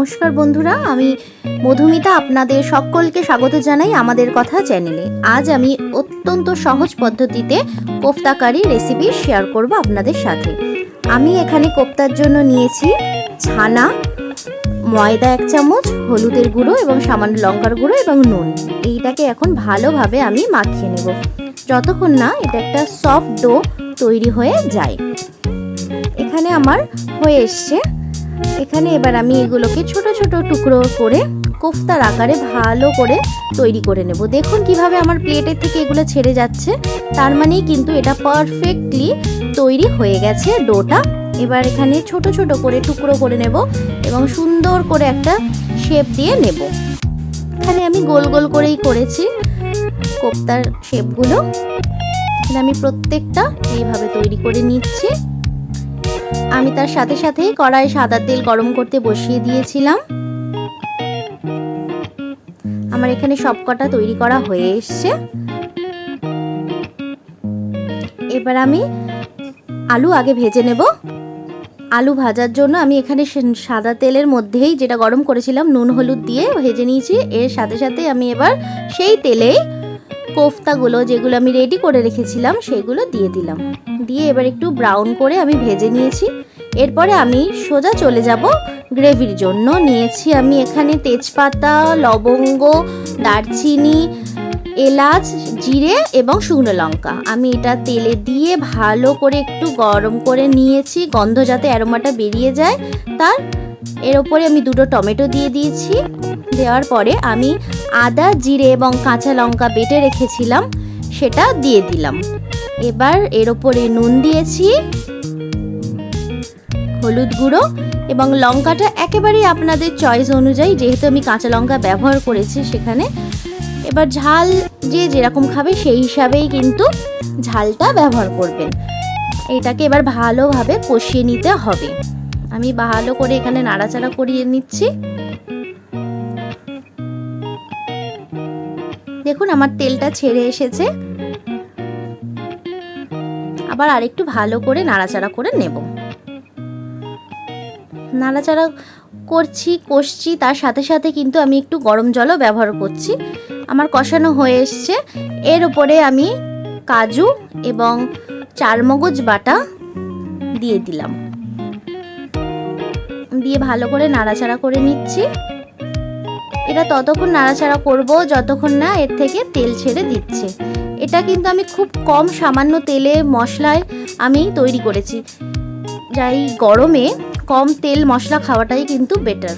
নমস্কার বন্ধুরা, আমি মধুমিতা আপনাদের সকলকে স্বাগত জানাই আমাদের কথা চ্যানেলে। আজ আমি অত্যন্ত সহজ পদ্ধতিতে কোফতা কারি রেসিপি শেয়ার করব আপনাদের সাথে। আমি এখানে কোফতার জন্য নিয়েছি ছানা, ময়দা এক চামচ, হলুদের গুঁড়ো এবং সামান্য লঙ্কার গুঁড়ো এবং নুন। এইটাকে এখন ভালোভাবে আমি মাখিয়ে নেব। যতক্ষণ না এটা একটা সফট ডো তৈরি হয়ে যায়। এখানে আমার হয়ে এসছে এখানে এবার আমি এগুলোকে ছোট ছোট টুকরো করে কোফতার আকারে ভালো করে তৈরি করে নেব। দেখুন কীভাবে আমার প্লেটের থেকে এগুলো ছেড়ে যাচ্ছে। তার মানেই কিন্তু এটা পারফেক্টলি তৈরি হয়ে গেছে ডোটা। এবার এখানে ছোট ছোট করে টুকরো করে নেব এবং সুন্দর করে একটা শেপ দিয়ে নেব। এখানে আমি গোল গোল করেই করেছি কোফতার শেপগুলো। আমি প্রত্যেকটা এইভাবে তৈরি করে নিচ্ছি। আমি তার সাথে সাথে কড়াই সাদা তেল গরম করতে বসিয়ে দিয়েছিলাম। আমার এখানে সবকটা তৈরি করা হয়ে এসছে। এবার আমি আলু আগে ভেজে নেব। আলু ভাজার জন্য আমি এখানে সাদা তেলের মধ্যেই যেটা গরম করেছিলাম, নুন, হলুদ দিয়ে ভেজে নিয়েছি। এর সাথে সাথে আমি এবার সেই তেলেই কোফতাগুলো যেগুলো আমি রেডি করে রেখেছিলাম, সেগুলো দিয়ে দিলাম। দিয়ে এবার একটু ব্রাউন করে আমি ভেজে নিয়েছি। এরপরে আমি সোজা চলে যাব গ্রেভির জন্য। নিয়েছি আমি এখানে তেজপাতা, লবঙ্গ, দারচিনি এলাচ, জিরে এবং শুকনো লঙ্কা। আমি এটা তেলে দিয়ে ভালো করে একটু গরম করে নিয়েছি, গন্ধ যাতে অ্যারোমাটা বেরিয়ে যায়। তার, এর ওপরে আমি দুটো টমেটো দিয়ে দিয়েছি। দেওয়ার পরে আমি আদা, জিরে এবং কাঁচা লঙ্কা বেটে রেখেছিলাম, সেটা দিয়ে দিলাম। এবার এর ওপরে নুন দিয়েছি, হলুদ গুঁড়ো এবং লঙ্কাটা একেবারেই আপনাদের চয়েস অনুযায়ী, যেহেতু আমি কাঁচা লঙ্কা ব্যবহার করেছি সেখানে। এবার ঝাল যে যেরকম খাবে সেই হিসাবেই কিন্তু ঝালটা ব্যবহার করবেন। এটাকে এবার ভালোভাবে কষিয়ে নিতে হবে। আমি ভালো করে এখানে নাড়াচাড়া করিয়ে নিচ্ছি। দেখুন, আমার তেলটা ছেড়ে এসেছে। আবার আরেকটু ভালো করে নাড়াচাড়া করে নেব। নাড়াচাড়া করছি, কষছি, তার সাথে সাথে কিন্তু আমি একটু গরম জলও ব্যবহার করছি। কষানো হয়ে এসছে। এর উপরে আমি কাজু এবং চারমগজ বাটা দিয়ে দিলাম। দিয়ে ভালো করে নাড়াচাড়া করে নিচ্ছি। এটা ততক্ষণ নাড়াচাড়া করব, যতক্ষণ না এর থেকে তেল ছেড়ে দিচ্ছে। এটা কিন্তু আমি খুব কম সামান্য তেলে মশলায় আমি তৈরি করেছি। যাই গরমে কম তেল মশলা খাওয়াটাই কিন্তু বেটার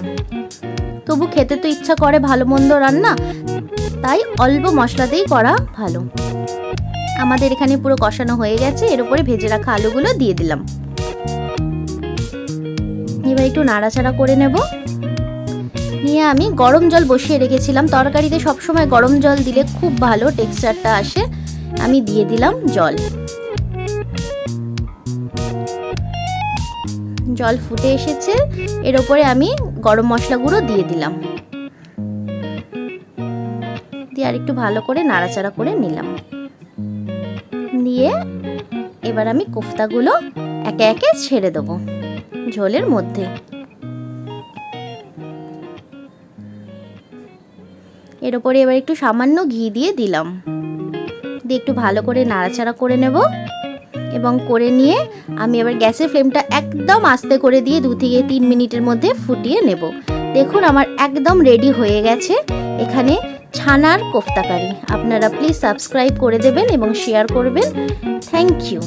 তবু খেতে তো ইচ্ছা করে ভালো মন্দ রান্না। তাই অল্প মশলাতেই করা ভালো। আমাদের এখানে পুরো কষানো হয়ে গেছে, এর উপরে ভেজে রাখা আলুগুলো দিয়ে দিলাম। এবার একটু নাড়াচাড়া করে নেব। নিয়ে আমি গরম জল বসিয়ে রেখেছিলাম। তরকারিতে সবসময় গরম জল দিলে খুব ভালো টেক্সচারটা আসে। আমি দিয়ে দিলাম জল। জল ফুটে এসেছে। এর ওপরে আমি গরম মশলা গুঁড়ো দিয়ে দিলাম। দিয়ে আর একটু ভালো করে নাড়াচাড়া করে নিলাম। দিয়ে এবার আমি কোফতাগুলো একে একে ছেড়ে দেবো ঝোলের মধ্যে। এর ওপরে এবার একটু সামান্য ঘি দিয়ে দিলাম। দিয়ে একটু ভালো করে নাড়াচাড়া করে নেব। এবং করে নিয়ে আমি এবার গ্যাসের ফ্লেমটা একদম আস্তে করে দিয়ে দু থেকে তিন মিনিটের মধ্যে ফুটিয়ে নেব। দেখুন আমার একদম রেডি হয়ে গেছে। এখানে ছানার কোফতাকারি। আপনারা প্লিজ সাবস্ক্রাইব করে দেবেন এবং শেয়ার করবেন। Thank you